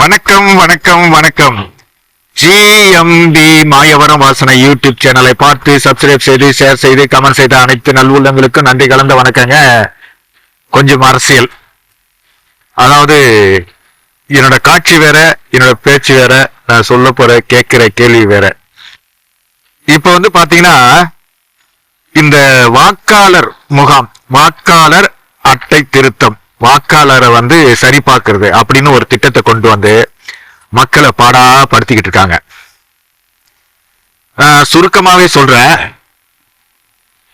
வணக்கம் வணக்கம் வணக்கம். ஜிஎம்பி மாயவரம் வாசனை யூடியூப் சேனலை பார்த்து சப்ஸ்கிரைப் செய்து ஷேர் செய்து கமெண்ட் செய்த அனைத்து நல்வுள்ளங்களுக்கும் நன்றி கலந்த வணக்கங்க. கொஞ்சம் அரசியல். அதாவது என்னோட காட்சி வேற என்னோட பேச்சு வேற நான் சொல்ல போற கேட்கிற கேள்வி வேற. இப்ப வந்து பாத்தீங்கன்னா இந்த வாக்காளர் முகாம் வாக்காளர் அட்டை திருத்தம். வாக்காளரை வந்து சரி பார்க்கறது அப்படின்னு ஒரு திட்டத்தை கொண்டு வந்து மக்களை பாடா படுத்திக்கிட்டு இருக்காங்க. சுருக்கமாகவே சுருக்கமாவே சொல்றேன்.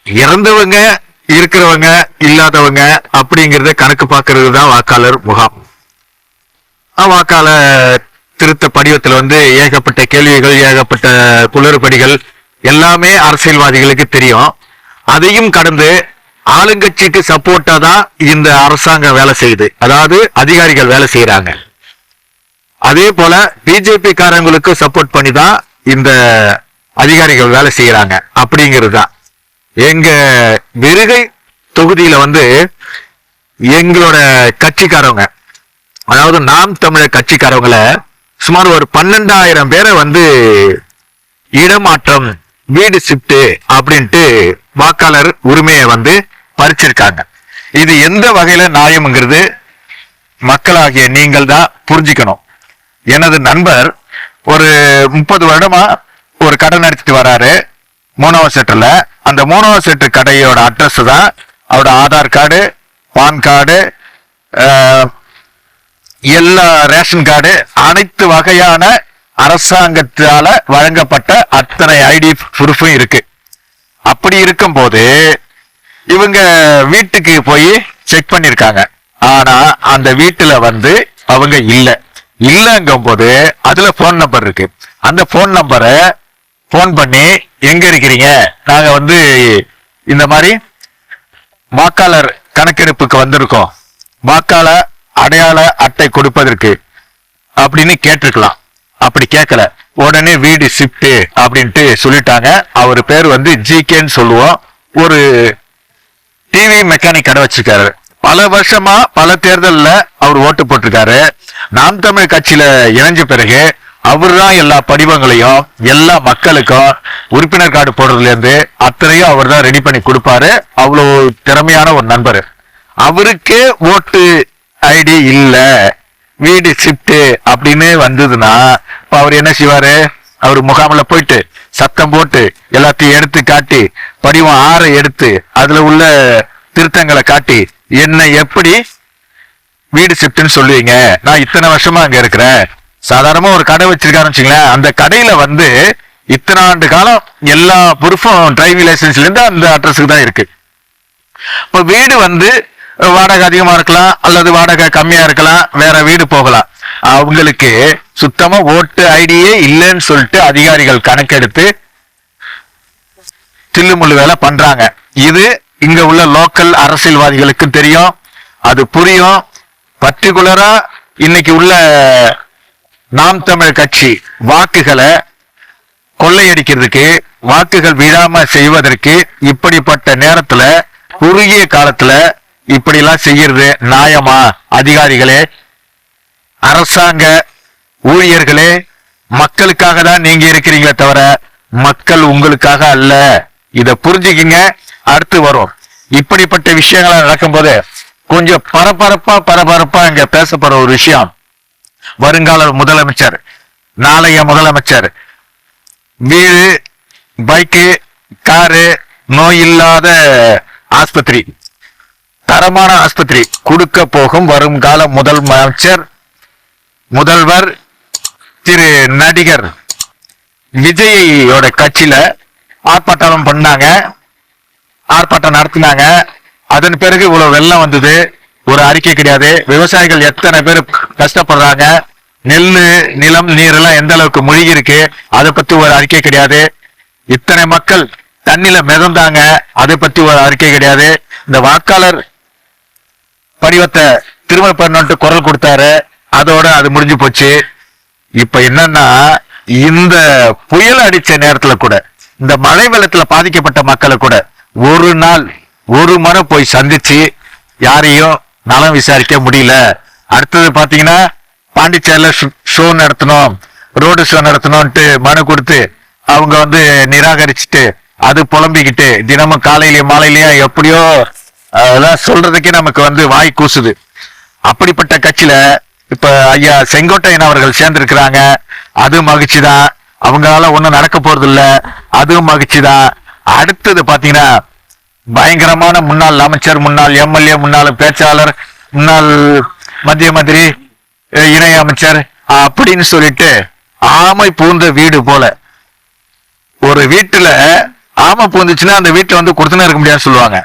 இறந்தவங்க இருக்கிறவங்க இல்லாதவங்க அப்படிங்கிறத கணக்கு பார்க்கறது தான் வாக்காளர் முகாம். வாக்காளர் திருத்த படிவத்தில் வந்து ஏகப்பட்ட கேள்விகள் ஏகப்பட்ட குளறுபடிகள் எல்லாமே அரசியல்வாதிகளுக்கு தெரியும். அதையும் கடந்து ஆளுங்கட்சிக்கு சப்போர்ட்டா தான் இந்த அரசாங்கம் வேலை செய்யுது. அதாவது அதிகாரிகள் வேலை செய்யறாங்க அதே போல பிஜேபி காரங்களுக்கு சப்போர்ட் பண்ணி தான் இந்த அதிகாரிகள் வேலை செய்யறாங்க அப்படிங்கிறது தான். எங்க விருகை தொகுதியில வந்து எங்களோட கட்சிக்காரவங்க அதாவது நாம் தமிழர் கட்சிக்காரவங்களை சுமார் ஒரு பன்னெண்டாயிரம் பேரை வந்து இடமாற்றம் வீடு ஷிஃப்ட் அப்படின்ட்டு வாக்காளர் உரிமையை வந்து பறிச்சிருக்காங்க. இது எந்த வகையில நியாயம்ங்கிறது மக்களாகிய நீங்கள் தான் புரிஞ்சுக்கணும். எனது நண்பர் ஒரு முப்பது வருடமா ஒரு கடை நடத்திட்டு வராரு. மூணாவது செட்டில் அந்த மூணாவது செட்டு கடையோட அட்ரஸ் தான் அவரோட ஆதார் கார்டு பான் கார்டு எல்லா ரேஷன் கார்டு அனைத்து வகையான அரசாங்கத்தால வழங்கப்பட்ட அத்தனை ஐடி ப்ரூஃபும் இருக்கு. அப்படி இருக்கும்போது இவங்க வீட்டுக்கு போய் செக் பண்ணிருக்காங்க. ஆனா அந்த வீட்டுல வந்து அவங்க இல்ல. இல்லங்கும் போது அதுல போன் நம்பர் இருக்கு. அந்த போன் நம்பரை போன் பண்ணி எங்க இருக்கிறீங்க? நாங்க வந்து இந்த மாதிரி வாக்காளர் கணக்கெடுப்புக்கு வந்திருக்கோம். வாக்காளர் அடையாள அட்டை கொடுப்பதற்கு. அப்படின்னு கேட்டிருக்கலாம். அப்படி கேட்கல உடனே வீடு ஷிஃப்ட் அப்படின்ட்டு சொல்லிட்டாங்க. அவர் பேர் வந்து ஜிகேன்னு சொல்லுவோம். ஒரு டிவி மெக்கானிக் கடை வச்சிருக்காரு. பல வருஷமா பல தேர்தலில் அவர் ஓட்டு போட்டிருக்காரு. நாம் தமிழ் கட்சியில இணைஞ்ச பிறகு அவர் தான் எல்லா படிவங்களையும் எல்லா மக்களுக்கும் உறுப்பினர் கார்டு போடுறதுல இருந்து அத்தனையும் அவர் தான் ரெடி பண்ணி கொடுப்பாரு. அவ்வளவு திறமையான ஒரு நண்பர். அவருக்கே ஓட்டு ஐடி இல்ல வீடு ஷிஃப்ட் அப்படின்னு வந்ததுன்னா இப்ப அவர் என்ன செய்வாரு? அவர் முகாமில் போயிட்டு சத்தம் போட்டு எல்லாத்தையும் எடுத்து காட்டி படிவம் ஆற எடுத்து அதுல உள்ள திருத்தங்களை காட்டி என்ன எப்படி வீடு ஷிஃப்ட்னு சொல்லுவீங்க? நான் இத்தனை வருஷமா அங்க இருக்கிறேன். சாதாரணமா ஒரு கடை வச்சிருக்காருன்னு வச்சுங்களேன். அந்த கடையில வந்து இத்தனை ஆண்டு காலம் எல்லா ப்ரூஃபும் டிரைவிங் லைசன்ஸ்ல இருந்து அந்த அட்ரஸுக்கு தான் இருக்கு. இப்ப வீடு வந்து வாடகை அதிகமா இருக்கலாம் அல்லது வாடகை கம்மியா இருக்கலாம் வேற வீடு போகலாம். அவங்களுக்கு சுத்தமா ஓட்டு ஐடியே இல்லைன்னு சொல்லிட்டு அதிகாரிகள் கணக்கெடுத்து தில்லுமுள்ளு வேலை பண்றாங்க. இது இங்க உள்ள லோக்கல் அரசியல்வாதிகளுக்கு தெரியும். அது புரியும். பர்டிகுலரா இன்னைக்கு உள்ள நாம் தமிழ் கட்சி வாக்குகளை கொள்ளையடிக்கிறதுக்கு வாக்குகள் விழாம செய்வதற்கு இப்படிப்பட்ட நேரத்துல குறுகிய காலத்துல இப்படி எல்லாம் செய்யறது நியாயமா? அதிகாரிகளே அரசாங்க ஊழியர்களே மக்களுக்காக தான் நீங்க இருக்கிறீங்களே தவிர மக்கள் உங்களுக்காக அல்ல. இத புரிஞ்சுக்கிங்க அடுத்து வரும். இப்படிப்பட்ட விஷயங்கள் நடக்கும்போது கொஞ்சம் பரபரப்பா பரபரப்பா இங்க பேசப்படுற ஒரு விஷயம். வருங்கால முதலமைச்சர் நாளைய முதலமைச்சர். வீடு பைக்கு காரு நோய் இல்லாத ஆஸ்பத்திரி. தரமான ஆஸ்பத்திரி கொடுக்க போகும் வருங்கால முதல் அமைச்சர் முதல்வர் திரு நடிகர் விஜயோட கட்சியில ஆர்ப்பாட்டம் பண்ணாங்க. ஆர்ப்பாட்டம் நடத்தினாங்க. அதன் பிறகு இவ்வளவு வெள்ளம் வந்தது. ஒரு அறிக்கை கிடையாது. விவசாயிகள் எத்தனை பேர் கஷ்டப்படுறாங்க. நெல்லு நிலம் நீர் எல்லாம் எந்த அளவுக்கு மூழ்கி இருக்கு அதை பத்தி ஒரு அறிக்கை கிடையாது. இத்தனை மக்கள் தண்ணில மிதந்தாங்க. அதை பத்தி ஒரு அறிக்கை கிடையாது. இந்த வாக்காளர் படிவத்தை திரும்ப பண்ணு குரல் கொடுத்தாரு. அதோட அது முடிஞ்சு போச்சு. இப்ப என்னன்னா இந்த புயல் அடிச்ச நேரத்துல கூட இந்த மழை வெள்ளத்துல பாதிக்கப்பட்ட மக்களை கூட ஒரு நாள் ஒரு முறை போய் சந்திச்சு யாரையும் நலம் விசாரிக்க முடியல. அடுத்தது பாத்தீங்கன்னா பாண்டிச்சேரியில ஷோ நடத்தணும் ரோடு ஷோ நடத்தணும்ட்டு மனு கொடுத்து அவங்க வந்து நிராகரிச்சுட்டு அது புலம்பிக்கிட்டு தினமும் காலையிலயும் மாலையிலயும் எப்படியோ அதெல்லாம் சொல்றதுக்கே நமக்கு வந்து வாய் கூசுது. அப்படிப்பட்ட கட்சியில இப்ப ஐயா செங்கோட்டையன் அவர்கள் சேர்ந்திருக்கிறாங்க. அது மகிழ்ச்சி தான் அவங்களால ஒன்றும் நடக்க போறது இல்ல அதுவும் மகிழ்ச்சி தான் அடுத்தது பாத்தீங்கன்னா பயங்கரமான முன்னாள் அமைச்சர் முன்னாள் எம்எல்ஏ முன்னாள் பேச்சாளர் முன்னாள் மத்திய மந்திரி இணை அமைச்சர் அப்படின்னு சொல்லிட்டு ஆமை பூந்த வீடு போல. ஒரு வீட்டுல ஆமை பூந்துச்சுன்னா அந்த வீட்டுல வந்து கொடுத்துனே இருக்க முடியாதுன்னு சொல்லுவாங்க.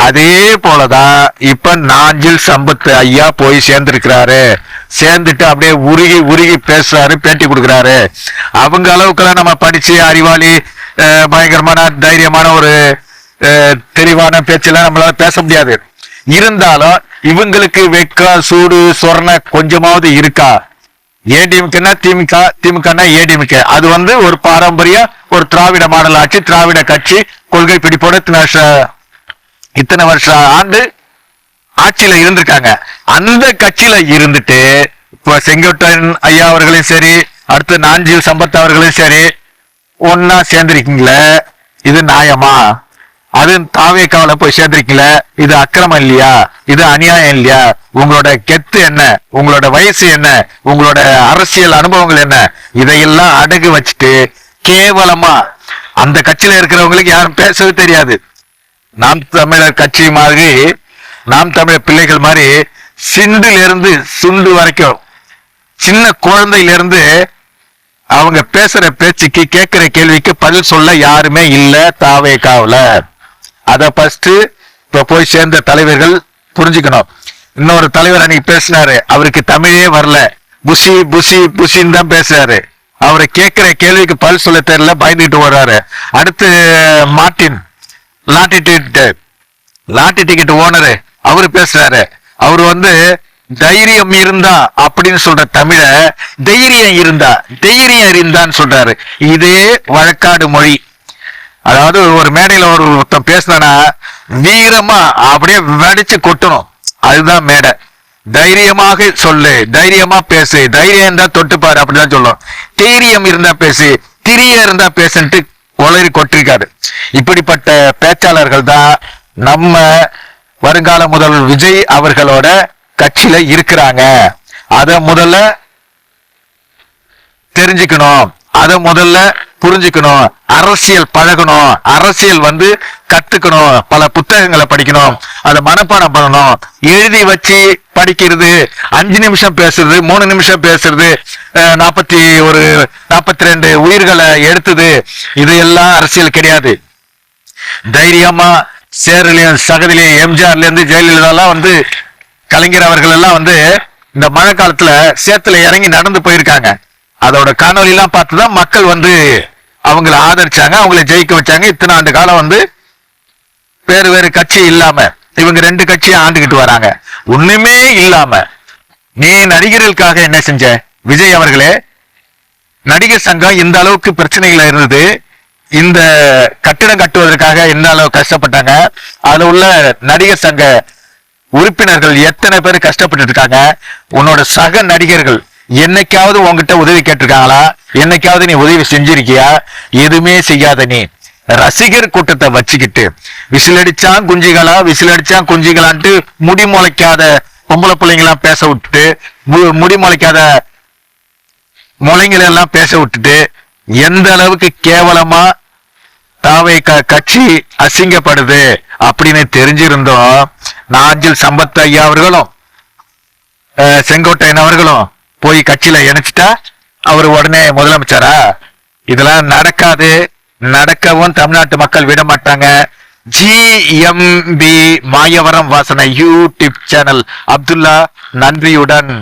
அதே போலதான் இப்ப நாஞ்சில் சம்பத் ஐயா போய் சேர்ந்திருக்கிறாரு. சேர்ந்துட்டு அப்படியே உருகி உருகி பேசுறாரு பேட்டி கொடுக்குறாரு. அவங்க அளவுக்குலாம் நம்ம படிச்சு அறிவாளி பயங்கரமான தைரியமான ஒரு தெளிவான பேச்செல்லாம் நம்மளால பேச முடியாது. இருந்தாலும் இவங்களுக்கு வெக்க சூடு சொரண கொஞ்சமாவது இருக்கா? ஏடிஎம்கேனா திமுக திமுகனா ஏடிஎம்கே? அது வந்து ஒரு பாரம்பரிய ஒரு திராவிட மாடல் ஆட்சி திராவிட கட்சி கொள்கை பிடிப்போட இத்தனை வருஷ- வருஷம் ஆண்டு ஆட்சியில இருந்திருக்காங்க. அந்த கட்சியில இருந்துட்டு இப்ப செங்கோட்டன் ஐயா அவர்களையும் சரி அடுத்து நாஞ்சில் சம்பத் அவர்களையும் சரி ஒன்னா சேர்ந்திருக்கீங்களே இது நியாயமா? அது தாவேக்காவில போய் சேர்ந்திருக்கீங்களே இது அக்கிரமம் இல்லையா? இது அநியாயம் இல்லையா? உங்களோட கெத்து என்ன? உங்களோட வயசு என்ன? உங்களோட அரசியல் அனுபவங்கள் என்ன? இதையெல்லாம் அடகு வச்சுட்டு கேவலமா அந்த கட்சியில இருக்கிறவங்களுக்கு யாரும் பேசவே தெரியாது. நாம் தமிழர் கட்சி மாதிரி நாம் தமிழர் பிள்ளைகள் மாதிரி சிண்டிலிருந்து சுண்டு வரைக்கும் சின்ன குழந்தையிலிருந்து அவங்க பேசுற பேச்சுக்கு கேட்கிற கேள்விக்கு பதில் சொல்ல யாருமே இல்லை தாவே காவல. அத ஃபர்ஸ்ட் இப்ப போய் சேர்ந்த தலைவர்கள் புரிஞ்சுக்கணும். இன்னொரு தலைவர் அன்னைக்கு பேசினாரு அவருக்கு தமிழே வரல. புசி புசி புசின்னு தான் பேசுறாரு. அவரை கேட்கிற கேள்விக்கு பதில் சொல்ல தெரியல பயந்துட்டு வர்றாரு அடுத்து Martin. Lottery ticket lottery ticket owner அவரு பேசுறாரு. அவரு வந்து தைரியம் இருந்தா அப்படின்னு சொல்ற தமிழ தைரியம் இருந்தா தைரியம் இருந்தான்னு சொல்றாரு. இதே வழக்காடு மொழி. அதாவது ஒரு மேடையில ஒரு ஒருத்தன் பேசினா வீரமா அப்படியே வெடிச்சு கொட்டணும். அதுதான் மேடை. தைரியமாக சொல்லு தைரியமா பேசு. தைரியம் இருந்தா தொட்டுப்பாரு அப்படிதான் சொல்லும் தைரியம் இருந்தா பேசு திரிய இருந்தா பேசுன்ட்டு உளறி கொட்டிருக்காரு. இப்படிப்பட்ட பேச்சாளர்கள் தான் நம்ம வருங்கால முதல்வர் விஜய் அவர்களோட கட்சியில இருக்கிறாங்க. அத முதல்ல தெரிஞ்சுக்கணும். அத முதல்ல புரிஞ்சுக்கணும் அரசியல் பழகணும் அரசியல் வந்து கத்துக்கணும் பல புத்தகங்களை படிக்கணும் அதை மனப்பாடம் பண்ணணும். எழுதி வச்சு படிக்கிறது அஞ்சு நிமிஷம் பேசுறது மூணு நிமிஷம் பேசுறது நாற்பத்தி ஒரு நாற்பத்தி ரெண்டு உயிர்களை எடுத்தது இது எல்லாம் அரசியல் கிடையாது. தைரியமா சேரலையும் சகதிலையும் எம்ஜிஆர்ல இருந்து ஜெயலலிதாலாம் வந்து கலைஞர் அவர்கள் எல்லாம் வந்து இந்த மழை காலத்துல சேத்துல இறங்கி நடந்து போயிருக்காங்க. அதோட காணொலி எல்லாம் பார்த்துதான் மக்கள் வந்து அவங்கள ஆதரிச்சாங்க அவங்கள ஜெயிக்க வச்சாங்க. இத்தனை ஆண்டு காலம் வந்து வேறு வேறு கட்சி இல்லாம இவங்க ரெண்டு கட்சியும் ஆண்டுகிட்டு வராங்க. ஒண்ணுமே இல்லாம நீ நடிகர்களுக்காக என்ன செஞ்ச? விஜய் அவர்களே நடிகர் சங்கம் இந்த அளவுக்கு பிரச்சனைகள் இருந்தது. இந்த கட்டிடம் கட்டுவதற்காக என்ன அளவு கஷ்டப்பட்டாங்க? அதுல உள்ள நடிகர் சங்க உறுப்பினர்கள் எத்தனை பேர் கஷ்டப்பட்டு இருக்காங்க? உன்னோட சக நடிகர்கள் என்னைக்காவது உங்ககிட்ட உதவி கேட்டிருக்காங்களா? என்னைக்காவது நீ உதவி செஞ்சிருக்கியா? எதுவுமே செய்யாத நீ. ரசிகர் கூட்டத்தை வச்சுக்கிட்டு விசிலடிச்சான் குஞ்சிகளா விசிலடிச்சான் குஞ்சிகளான்ட்டு முடி முளைக்காத பொம்பளை பிள்ளைங்களாம் பேச விட்டுட்டு மு- முடி முளைக்காத முளைங்களை எல்லாம் பேச விட்டுட்டு எந்த அளவுக்கு கேவலமா தாவை க- கட்சி அசிங்கப்படுது அப்படின்னு தெரிஞ்சிருந்தோம். நாஞ்சில் சம்பத் ஐயா அவர்களும் செங்கோட்டையன் அவர்களும். போய் கட்சியில இணைச்சிட்டா அவர் உடனே முதலமைச்சரா? இதெல்லாம் நடக்காது. நடக்கவும் தமிழ்நாட்டு மக்கள் விட மாட்டாங்க. ஜிஎம்பி மாயவரம் வாசனை யூடியூப் சேனல். அப்துல்லா நன்றியுடன்.